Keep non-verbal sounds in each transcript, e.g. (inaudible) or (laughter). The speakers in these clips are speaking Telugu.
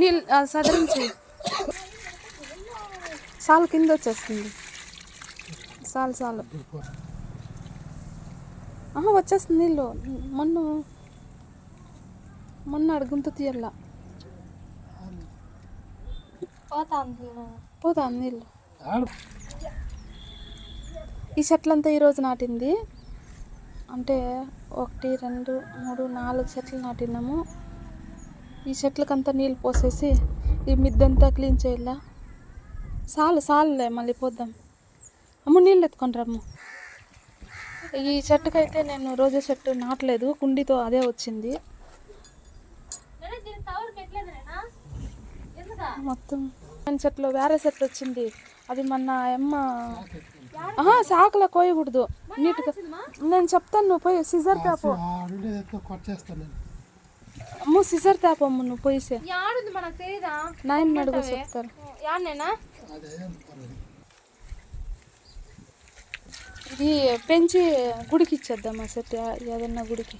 నీళ్ళు సదరించి సాల్ కింద వచ్చేస్తుంది. సాల్ సాల్. ఆహా వచ్చేస్తుంది నీళ్ళు. మొన్న మొన్న అడుగుంత తీయాల పోతా నీళ్ళు. ఈ చెట్లంతా ఈరోజు నాటింది. అంటే ఒకటి రెండు మూడు నాలుగు చెట్లు నాటినాము. ఈ చెట్లకంతా నీళ్ళు పోసేసి ఈ మిద్దంతా క్లీన్ చేయాల? చాలు చాలులే మళ్ళీ పోద్దాం. అమ్మ నీళ్ళు ఎత్తుకొని రమ్ము. ఈ చెట్టుకైతే నేను రోజా చెట్టు నాటలేదు కుండీతో అదే వచ్చింది. మొత్తం. మన చెట్లు వేరే చెట్లు వచ్చింది. అది మొన్న అమ్మ సాకులో కోయకూడదు. నీట్గా నేను చెప్తాను నువ్వు పోయి సిజర్ నేను. అమ్మ సిజర్ తాపమ్మ నువ్వు పోయిసే యాడుంది మనకు తెలీదా? నాయన అడుగు చెప్తారు. యాడనేనా? ఇది పెంచి గుడికి ఇచ్చేద్దాం ఆ సెట్ ఏదన్నా గుడికి.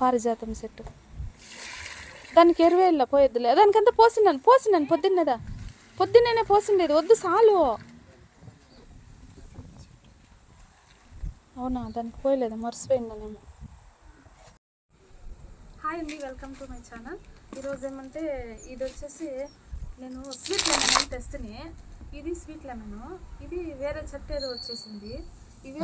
పారిజాతం సెట్. దానికి ఎరువే ఇలా పోయొద్దులే. దానికంతా పోసినాను పోసినాను పొద్దున్నేదా? పొద్దున్నేనే పోసిండేది. వద్దు చాలు. అవునా దానికి పోయలేదు మర్చిపోయిందనేమో హాయ్ అండి వెల్కమ్ టు మై ఛానల్. ఈరోజు ఏమంటే ఇది వచ్చేసి నేను స్వీట్ లెమన్ తెస్తుని ఇది స్వీట్ లెమన్. ఇది వేరే చెట్టు ఏదో వచ్చేసింది. ఇది.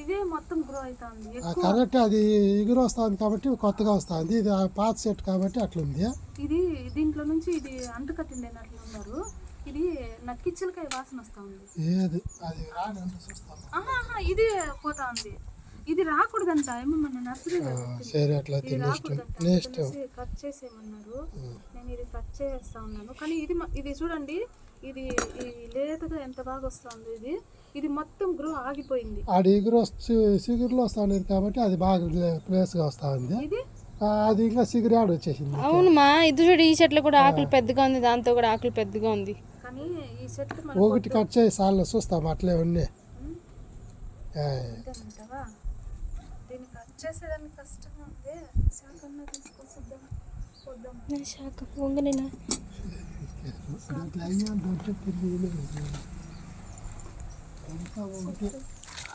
ఇది మొత్తం గ్రో అవుతుంది కరెక్ట్ అది ఎగురు వస్తుంది కాబట్టి కొత్తగా వస్తుంది. ఇది పాత సెట్ కాబట్టి అట్లుంది. ఇది దీంట్లో నుంచి ఇది అంటు కట్టిండేనట్లు ఉన్నారు. ఇది నక్కిచ్చలకాయ వాసన వస్తూ ఉంది. ఏది? అది రాని ఇది పోతా ఉంది. ఇది రాకూడదంట. ఏమో మన నర్సరీలో సరే అట్లా నెక్స్ట్ కట్ చేసేయమన్నారు. నేను ఇది కట్ చేస్తా ఉన్నాను. కానీ ఇది మ- ఇది చూడండి. ఇది ఈ లేతగా ఎంత బాగా వస్తుంది ఇది. ఇది మొత్తం గ్రో ఆగిపోయింది. ఆడ ఎగురు వస్తు సిగురులో వస్తుంది కాబట్టి అది బాగా ప్లేస్గా వస్తూ ఉంది ఇది అది ఇంకా సిగురు ఆడ వచ్చేసింది అవునమ్మా ఇది చూడు ఈ చెట్లు కూడా ఆకులు పెద్దగా ఉంది దాంతో కూడా ఆకులు పెద్దగా ఉంది. కానీ ఈ ఒకటి కట్ చేసి సార్లు చూస్తాం అట్లే ఉన్నాయి. దీన్ని కట్ చేసేదానికి కష్టంగా ఉంది. శాఖన్నా తీసుకొచ్చేద్దాం. వద్దాం శాఖ వంగనేనా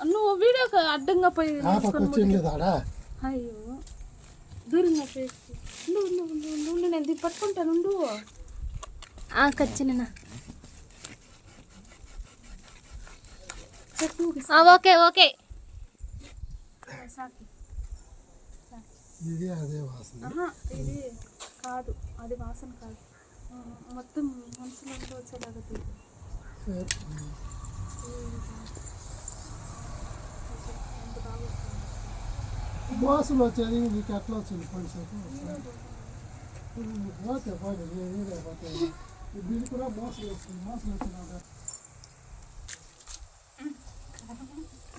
నువ్వు వీడియోకి అడ్డంగా పోయి అయ్యో దూరంగా ఉండు నేను దీన్ని పట్టుకుంటాను ఉండు. కచ్చినా ఓకే ఓకే. సాకి. ఇది అదే వాసన. ఆహా ఇది కాదు అది వాసన కాదు. ఆ, మొత్తం మనసులో వచ్చేలాగా తీరు. సరే. ఎంత బాగా వస్తుంది మోసం వచ్చేది నీకు ఎట్లా వచ్చింది? పడిసేపు పోతే పోతే ఏదే పోతే దీనికి కూడా మోసం వస్తుంది మోసం వచ్చినాక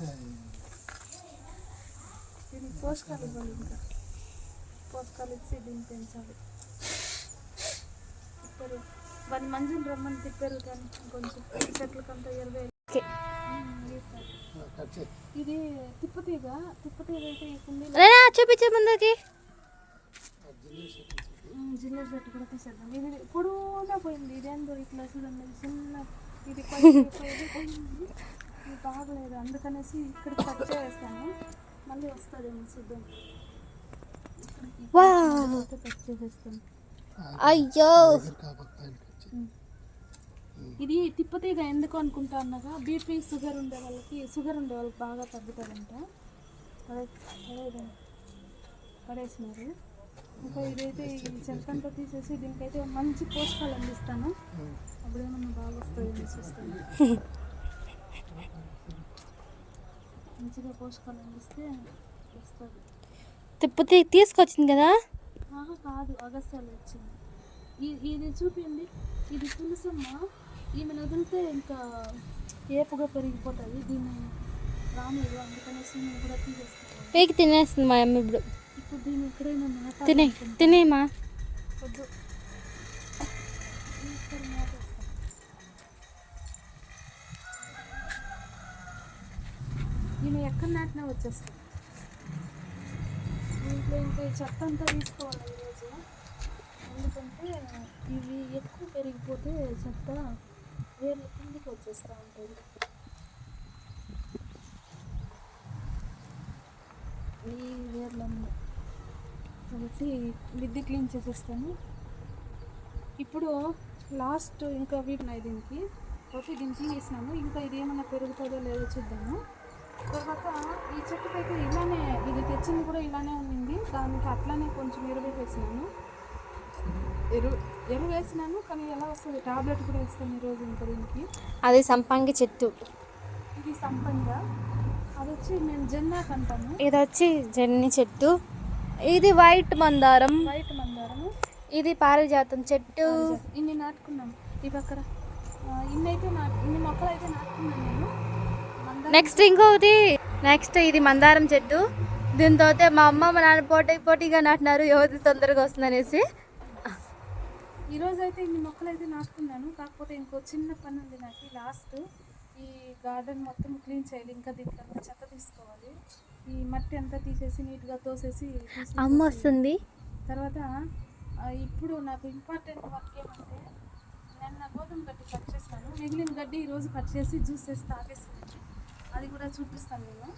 దీనికి పోషకాలు ఇవ్వాలి ఇంకా పోషకాలు ఇచ్చి దీన్ని పెంచాలి తిప్పారు వాని మంజులు రమ్మని తిప్పారు కానీ కొంచెం చెట్లకంతా ఇరవై కట్ చేయి ఇది తిప్పతీగ తిప్పతీగ అయితే చూపించే ముందరికి ఉమ్, జిల్లా చెట్టు కూడా తీసేద్దాం ఇది పొడవునా పోయింది ఇదేందో ఇట్లా చూడండి చిన్న ఇది కొంచెం బాగలేదు అందుకనేసి ఇక్కడ కట్ చేస్తాను మళ్ళీ వస్తుందేమో చూద్దాం. అయ్యో. ఇది తిప్పతీగ ఎందుకు అనుకుంటా అన్నగా బీపీ షుగర్ ఉండే వాళ్ళకి షుగర్ ఉండే వాళ్ళకి బాగా తగ్గుతుందంట. పడేసినారు. ఇంకా ఇదైతే ఈ చెంకంతా తీసేసి దీనికైతే మంచి పోషకాలు అందిస్తాను. అప్పుడు ఏమన్నా బాగా వస్తుంది చూస్తాను. (laughs) మంచిగా పోషకాలు అందిస్తే వస్తుంది. తిప్పితే తీసుకొచ్చింది కదా? కాదు అగస్త్యాలు వచ్చింది. ఇది చూపించండి. ఇది పులుసమ్మ ఈమెను వదిలితే ఇంకా ఏపుగా పెరిగిపోతుంది? దీన్ని రాలేదు అందుకనేసి నేను కూడా తీసేస్తాను పైకి తినేస్తుంది మా అమ్మ ఇప్పుడు. ఇప్పుడు దీన్ని ఎక్కడైనా తినే తినేమా వద్దు. నేను ఎక్కడ నాటినా వచ్చేస్తాను. దీంట్లో ఇంకా ఈ చెత్త అంతా తీసుకోవాలి ఈరోజు ఎందుకంటే ఇవి ఎక్కువ పెరిగిపోతే చెత్త వేర్లు కిందికి వచ్చేస్తూ ఉంటుంది. ఈ వేర్లన్నీ కాబట్టి మిద్ది క్లీన్ చేసేస్తాను. ఇప్పుడు లాస్ట్ ఇంకా వీక్ దీనికి. కాబట్టి దీన్ని తీసేసినాము ఇంకా ఇది ఏమైనా పెరుగుతుందో లేదో చూద్దాము. తర్వాత ఈ చెట్టుకైతే ఇలానే ఇది తెచ్చింది కూడా ఇలానే ఉండింది. దానికి అట్లానే కొంచెం ఎరువు వేసినాను ఎరువు ఎరువు వేసినాను కానీ ఎలా వస్తుంది? టాబ్లెట్ కూడా వేస్తాను ఈరోజు ఇంకా దీనికి. అది సంపంగి చెట్టు. ఇది సంపంగా. అది వచ్చి మేము జెన్నాక్ అంటాము. ఇది వచ్చి జెన్ని చెట్టు. ఇది వైట్ మందారం. వైట్ మందారము. ఇది పారిజాతం చెట్టు. ఇన్ని నాటుకున్నాం. ఈ పక్కన. ఆ, ఇన్ని అయితే నాటు ఇన్ని మొక్కలు అయితే నాటుకున్నాను నేను మందారం నెక్స్ట్ ఇంకోటి నెక్స్ట్ ఇది మందారం చెట్టు. దీంతో మా అమ్మ మా నాన్న పోటీ పోటీగా నాటినారు. ఎవరి తొందరగా వస్తుందనేసి. ఈరోజు అయితే ఇన్ని మొక్కలు అయితే నాటుకున్నాను. కాకపోతే ఇంకో చిన్న పని ఉంది నాకు. లాస్ట్ ఈ గార్డెన్ మొత్తం క్లీన్ చేయాలి. ఇంకా దీంట్లో అంతా చెత్త తీసుకోవాలి. ఈ మట్టి అంతా తీసేసి నీట్గా తోసేసి తీసి అమ్మ వస్తుంది. తర్వాత ఇప్పుడు నాకు ఇంపార్టెంట్ వర్క్ ఏమంటే నిన్న గోధుమ గడ్డి కట్ చేశాను. మిగిలిన గడ్డి ఈరోజు కట్ చేసి జ్యూస్ చేసి తాగేసాను అది కూడా చూపిస్తాను నేను.